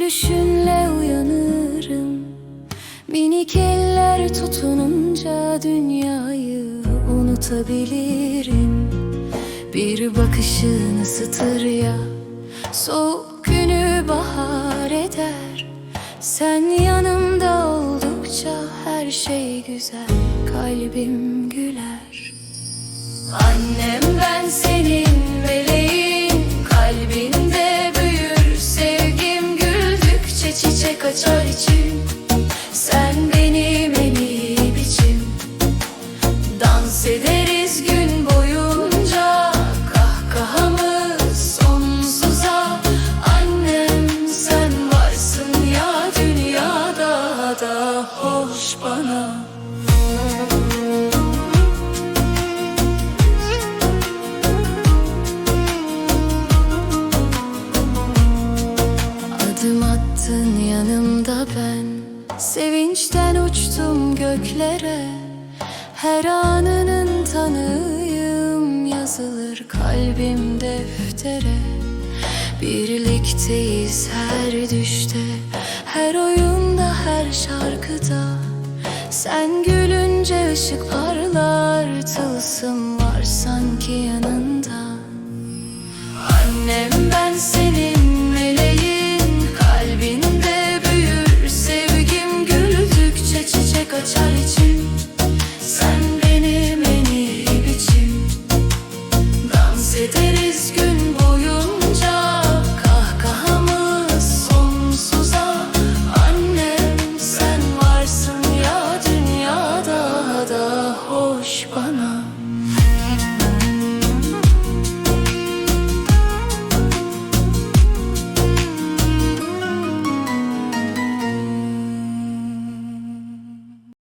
Gülüşünle uyanırım. Minik eller tutununca dünyayı unutabilirim. Bir bakışın ısıtır ya Soğuk günü bahar eder. Sen yanımda oldukça her şey güzel Kalbim çiçek açar içim. Sen benim en iyi biçim. Dans ederiz gün boyunca. Kahkahamız sonsuza. Annem sen varsın ya dünyada da hoş bana yanımda ben Sevinçten uçtum göklere. Her anının tanığıyım Yazılır kalbim deftere. Birlikteyiz her düşte Her oyunda her şarkıda. Sen gülünce ışık parlar Tılsım var sanki yanında Sen benim en Dans ederiz gün boyunca. Kahkahamız sonsuza. Annem sen varsın ya dünya da hoş bana.